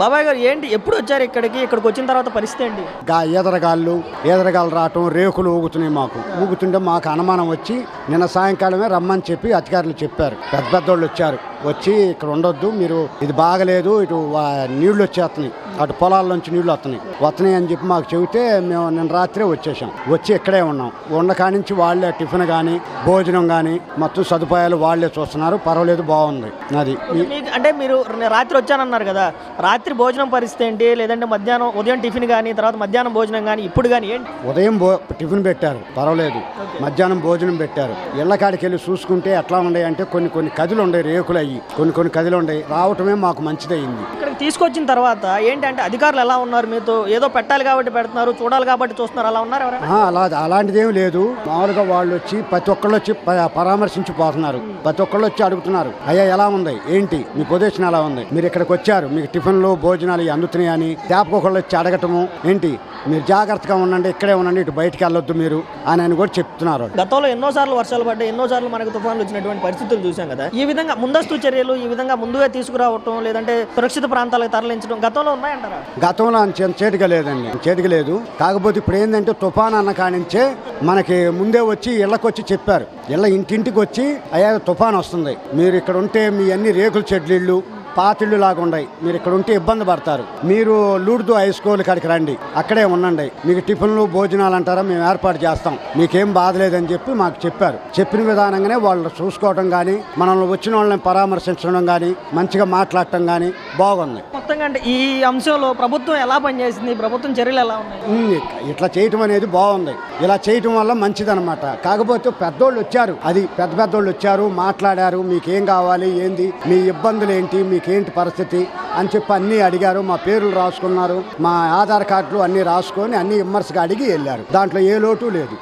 బాబాయ్ గారు ఏంటి? ఎప్పుడు వచ్చారు ఇక్కడికి? ఇక్కడికి వచ్చిన తర్వాత పరిస్థితి ఏంటి? గా ఈదరగాళ్ళు ఈదరగాళ్ళు రావటం రేకులు ఊగుతున్నాయి మాకు. ఊగుతుంటే మాకు అనుమానం వచ్చి నిన్న సాయంకాలమే రమ్మని చెప్పి అధికారులు చెప్పారు. పెద్ద పెద్దోళ్ళు వచ్చారు. వచ్చి ఇక్కడ ఉండొద్దు మీరు ఇది బాగలేదు ఇటు నీళ్ళు వచ్చేస్తున్నాయి అటు పొలాల నుంచి నీళ్ళు వస్తున్నాయి వస్తున్నాయి అని చెప్పి మాకు చెబితే మేము నిన్న రాత్రే వచ్చేసాం. వచ్చి ఇక్కడే ఉన్నాం. కాడి నుంచి వాళ్ళే టిఫిన్ కానీ భోజనం కానీ మొత్తం సదుపాయాలు వాళ్ళే చూస్తున్నారు. పర్వాలేదు బాగుంది. అది. అంటే మీరు రాత్రి వచ్చానన్నారు కదా. రాత్రి భోజనం పరిస్థితి ఏంటి? లేదంటే మధ్యాహ్నం ఉదయం టిఫిన్ కానీ తర్వాత మధ్యాహ్నం భోజనం కానీ ఇప్పుడు కానీ ఏంటి? ఉదయం భో టిఫిన్ పెట్టారు. పర్వాలేదు. మధ్యాహ్నం భోజనం పెట్టారు. ఇళ్ళ కాడికి వెళ్ళి చూసుకుంటే ఎట్లా ఉన్నాయి అంటే కొన్ని కొన్ని కథలు ఉన్నాయి రేకులు అయ్యి కొన్ని కొన్ని కథలు ఉన్నాయి రావటమే మాకు మంచిదయ్యింది తీసుకొచ్చిన తర్వాత ఏంటంటే అధికారులు ఎలా ఉన్నారు మీతో? ఏదో పెట్టాలి కాబట్టి పెడుతున్నారు చూడాలి కాబట్టి చూస్తున్నారు. అలా ఉన్నారు ఎవరైనా? అలా అలాంటిది ఏమి లేదు. మామూలుగా వాళ్ళు వచ్చి ప్రతి ఒక్కళ్ళు వచ్చి ప- పరామర్శించి పోతున్నారు ప్రతి ఒక్కళ్ళు వచ్చి అడుగుతున్నారు. అయ్యా ఎలా ఉంది? ఏంటి? మీ పొజిషన్ ఎలా ఉంది? మీరు ఇక్కడికి వచ్చారు. మీకు టిఫిన్లు భోజనాలు ఇవి అందుతున్నాయని ఒకళ్ళు వచ్చి అడగటము. ఏంటి? మీరు జాగ్రత్తగా ఉండండి ఇక్కడే ఉండండి ఇటు బయటికి వెళ్ళొద్దు మీరు అని అని కూడా చెప్తున్నారు వాళ్ళు. గతంలో ఎన్నో సార్లు వర్షాలు పడ్డాయి ఎన్నో సార్లు మనకు తుఫాన్లు వచ్చినటువంటి పరిస్థితులు చూసాం కదా. ఈ విధంగా ముందస్తు చర్యలు ఈ విధంగా ముందుగా తీసుకురావటం లేదంటే సురక్షిత ప్రాంతాలకు తరలించడం గతంలో ఉన్నాయంటారా? గతంలో అంత చేతిగా లేదండి. చేతికి లేదు. కాకపోతే ఇప్పుడు ఏంటంటే తుఫాన్ అన్న కానించే మనకి ముందే వచ్చి ఇళ్ళకొచ్చి చెప్పారు. ఇళ్ళ ఇంటింటికి వచ్చి అయ్యా తుఫాన్ వస్తుంది. మీరు ఇక్కడ ఉంటే మీ అన్ని రేకుల చెడ్లిళ్ళు పాతిళ్ళు లాగా ఉన్నాయి. మీరు ఇక్కడ ఉంటే ఇబ్బంది పడతారు. మీరు లూడ్దు హై స్కూల్ కాడికి రండి. అక్కడే ఉండండి. మీకు టిఫిన్లు భోజనాలు అంటారా మేము ఏర్పాటు చేస్తాం. మీకేం బాధ లేదని చెప్పి మాకు చెప్పారు. చెప్పిన విధానంగానే వాళ్ళు చూసుకోవడం కానీ మనల్ని వచ్చిన వాళ్ళని పరామర్శించడం కానీ మంచిగా మాట్లాడటం కానీ బాగుంది. మొత్తంగా అంటే ఈ అంశంలో ప్రభుత్వం ఎలా పనిచేసింది? ప్రభుత్వం చర్యలు ఎలా ఉన్నాయి? ఇట్లా చేయటం అనేది బాగుంది. ఇలా చేయటం వల్ల మంచిదనమాట కాకపోతే పెద్దోళ్ళు వచ్చారు. అది పెద్ద పెద్దోళ్ళు వచ్చారు మాట్లాడారు మీకేం కావాలి ఏంది మీ ఇబ్బందులు ఏంటి మీకేంటి పరిస్థితి? అని చెప్పి అన్నీ అడిగారు. మా పేర్లు రాసుకున్నారు. మా ఆధార్ కార్డులు అన్నీ రాసుకొని అన్ని విమర్శగా అడిగి వెళ్ళారు. దాంట్లో ఏ లోటు లేదు.